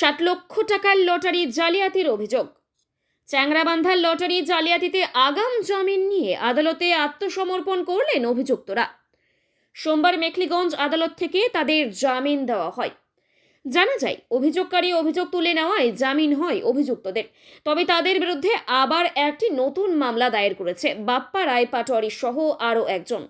ষাট লক্ষ টাকার লটারি জালিয়াতির অভিযোগ। চ্যাংরাবান্ধার লটারি জালিয়াতিতে আগাম জামিন নিয়ে আদালতে আত্মসমর্পণ করলেন অভিযুক্তরা। সোমবার মেখলিগঞ্জ আদালত থেকে তাদের জামিন দেওয়া হয়। জানা যায়, অভিযোগকারী অভিযোগ তুলে নেওয়ায় জামিন হয় অভিযুক্তদের। তবে তাদের বিরুদ্ধে আবার একটি নতুন মামলা দায়ের করেছে বাপ্পা রায় পাটোয়ারি সহ আরও একজন।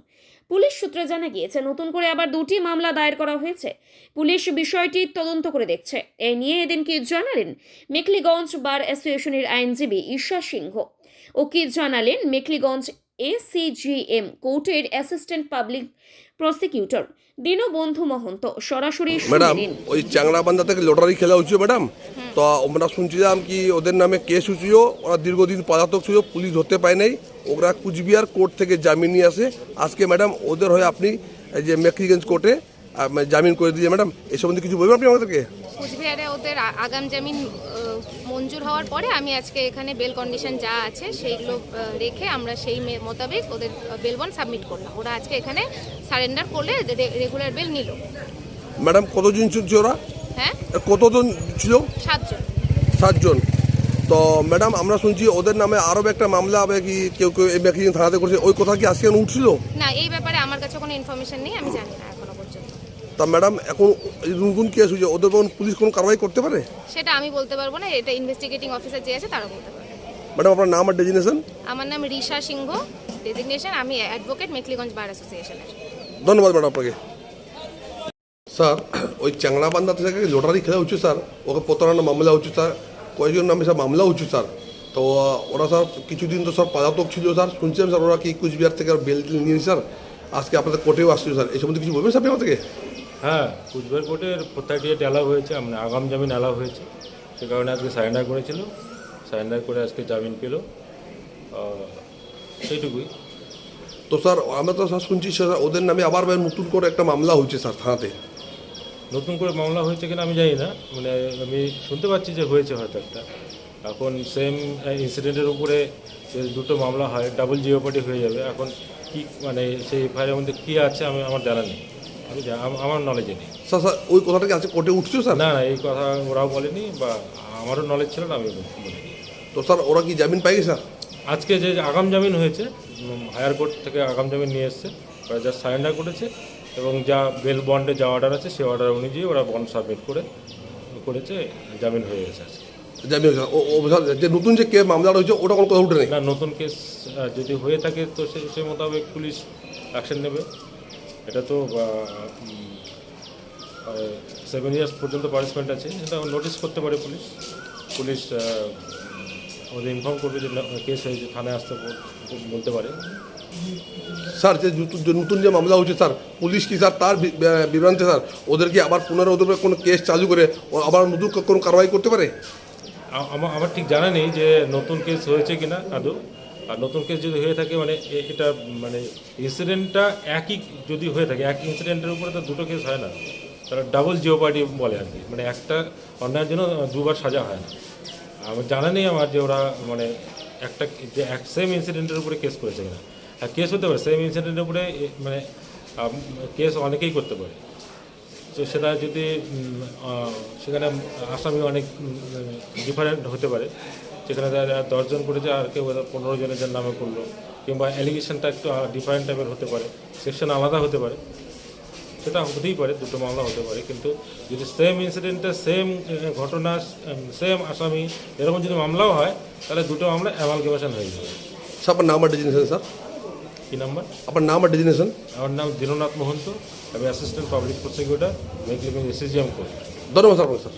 পুলিশ সূত্রে জানা গিয়েছে নতুন করে আবার দুটি মামলা দায়ের করা হয়েছে। পুলিশ বিষয়টি তদন্ত করে দেখছে। এ নিয়ে এদিন কি জানালেন? মেখলিগঞ্জ বার অ্যাসোসিয়েশনের আইনজীবী ঈশা সিংহ। ও কি জানালেন? মেখলিগঞ্জ এসিজিএম কোর্টের assistant public prosecutor Dinabandhu Mahanta সরাসরি ম্যাডাম ওই চ্যাংরাবান্ধা থেকে লটারি খেলা হচ্ছে ম্যাডাম? তো আমরা শুনছিলাম কি ওদের নামে কেস হচ্ছিল ওরা দীর্ঘদিন পলাতক ছিল পুলিশ ধরতে পায় নাই ওরা কুচবিহার কোর্ট থেকে জামিন নিয়ে আসে। আজকে ম্যাডাম ওদের হয়ে আপনি এই যে মেক্রিগঞ্জ কোর্টে জামিন করে দিয়ে ম্যাডাম এ সম্বন্ধে কিছু বলবেন আপনি আমাদেরকে? কুচবিহারে ওদের আগাম জামিন মঞ্জুর হওয়ার পরে আমি আজকে এখানে বেল কন্ডিশন যা আছে সেইগুলো রেখে আমরা সেই মোতাবেক ওদের বেল বন সাবমিট করলাম। ওরা আজকে এখানে সারেন্ডার করলে রেগুলার বেল নিল। ম্যাডাম কতজন ছিল ওরা? হ্যাঁ? কতজন ছিল? সাতজন। সাতজন। তো ম্যাডাম আমরা শুনছি ওদের নামে আরও একটা মামলা হবে কি কেউ কেউ এই মেক্রিগঞ্জ থানাতে করছে। ওই কথা কি আজকে উঠছিল? না এই ব্যাপারে আমার কাছে কোনো ইনফরমেশন নেই আমি জানি না এখনও পর্যন্ত। তা ম্যাডাম এখন নতুন কেস হয়েছে ওদের কোন পুলিশ কোনো কারবাই করতে পারে? সেটা আমি বলতে পারব না এটা ইনভেস্টিগেটিং অফিসার যে আছে তারা বলতে পারবে। ম্যাডাম আপনার নাম আর ডেজিনেশন আমার নাম রিশা সিংহ ডেজিগনেশন আমি অ্যাডভোকেট মেখলিগঞ্জ বার অ্যাসোসিয়েশনের ধন্যবাদ ম্যাডাম আপনাকে। স্যার ওই চ্যাংড়াবান্ধা থেকে লটারি খেলা হচ্ছে স্যার। ওকে প্রতারণা মামলা হচ্ছে স্যার। কয়েকজন নামে স্যার মামলা হচ্ছে স্যার। তো ওরা স্যার কিছুদিন তো স্যার পলাতক ছিল স্যার। শুনছিলাম স্যার ওরা কি কুচবিহার থেকে বেল নিয়ে স্যার। আজকে আপনাদের কোর্টেও আসছে স্যার। এই সম্বন্ধে কিছু বলবেন স্যার আপনি আমাদেরকে হ্যাঁ কুচবিহার কোর্টের প্রত্যাটিয়েট অ্যালাউ হয়েছে মানে আগাম জামিন অ্যালাউ হয়েছে। সে কারণে আজকে সারেন্ডার করেছিল। সারেন্ডার করে আজকে জামিন পেল। সেইটুকুই। তো স্যার আমরা তো স্যার শুনছি স্যার ওদের নামে আবার নতুন করে একটা মামলা হয়েছে স্যার থানাতে। নতুন করে মামলা হয়েছে কিনা আমি জানি না। মানে আমি শুনতে পাচ্ছি যে হয়েছে হয়তো একটা। এখন সেম ইনসিডেন্টের উপরে দুটো মামলা হয় ডাবল জিওপার্টি হয়ে যাবে। এখন কি মানে সেই এফআইআর মধ্যে কী আছে আমি আমার জানা নেই। আমি আমার নলেজে নেই। স্যার স্যার ওই কথাটা কি আজকে কোর্টে উঠছে স্যার? না না এই কথা ওরাও বলেনি বা আমারও নলেজ ছিল না আমি বলিনি তো স্যার ওরা কি জামিন পাই স্যার? আজকে যে আগাম জামিন হয়েছে হায়ার কোর্ট থেকে আগাম জামিন নিয়ে এসছে ওরা যা সারেন্ডার করেছে এবং যা বেল বন্ডে যা অর্ডার আছে সেই অর্ডার অনুযায়ী ওরা বন্ড সাবমিট করে করেছে জামিন হয়ে গেছে আজকে। যে নতুন যে কে মামলা রয়েছে ওটা কোনো কথা উঠে নেই? না নতুন কেস যদি হয়ে থাকে তো সে সেই মোতাবেক পুলিশ অ্যাকশন নেবে। এটা তো সেভেন ইয়ার্স পর্যন্ত পানিশমেন্ট আছে। এটা নোটিশ করতে পারে পুলিশ। পুলিশ ওদের ইনফর্ম করবে যে কেস হয়েছে থানায় আসতে বলতে পারে। স্যার, যে নতুন- যে মামলা হচ্ছে, স্যার, পুলিশ কি, স্যার, তার বিভ্রান্তে, স্যার? ওদেরকে আবার পুনরায় ওদের কোনো কেস চালু করে আবার নতুন কোনো কারবাই করতে পারে? আমার আমার ঠিক জানা নেই যে নতুন কেস হয়েছে কিনা আদৌ আর নতুন কেস যদি হয়ে থাকে মানে এটা মানে ইনসিডেন্টটা একই যদি হয়ে থাকে, এক ইনসিডেন্টের উপরে তো দুটো কেস হয় না। তারা ডাবল জিওপার্টি বলে আর কি। মানে একটা অন্যায়ের জন্য দুবার সাজা হয় না। আমার জানা নেই আমার যে ওরা মানে একটা যে এক সেম ইনসিডেন্টের উপরে কেস করেছে কিনা। কেস হতে পারে সেম ইনসিডেন্টের উপরে মানে কেস অনেকেই করতে পারে। তো সেটা যদি সেখানে আসামি অনেক ডিফারেন্ট হতে পারে। সেখানে তারা দশজন করেছে আর কেউ পনেরো জনের যার নামে করল, কিংবা অ্যালিগেশনটা একটু ডিফারেন্ট টাইপের হতে পারে। সেকশন আলাদা হতে পারে। সেটা হতেই পারে, দুটো মামলা হতে পারে, কিন্তু যদি সেম ইনসিডেন্টে সেম ঘটনা সেম আসামি, এরকম যদি মামলাও হয়, তাহলে দুটো মামলা অ্যামালগেমেশন হয়ে যাবে। স্যার, আপনার নাম আর স্যার? কী নাম্বার? আপনার নাম আর ডেজিনেশন? আমার নাম দীননাথ মহন্ত। আমি assistant public prosecutor Mekhliganj SSGM court ধন্যবাদ স্যার স্যার।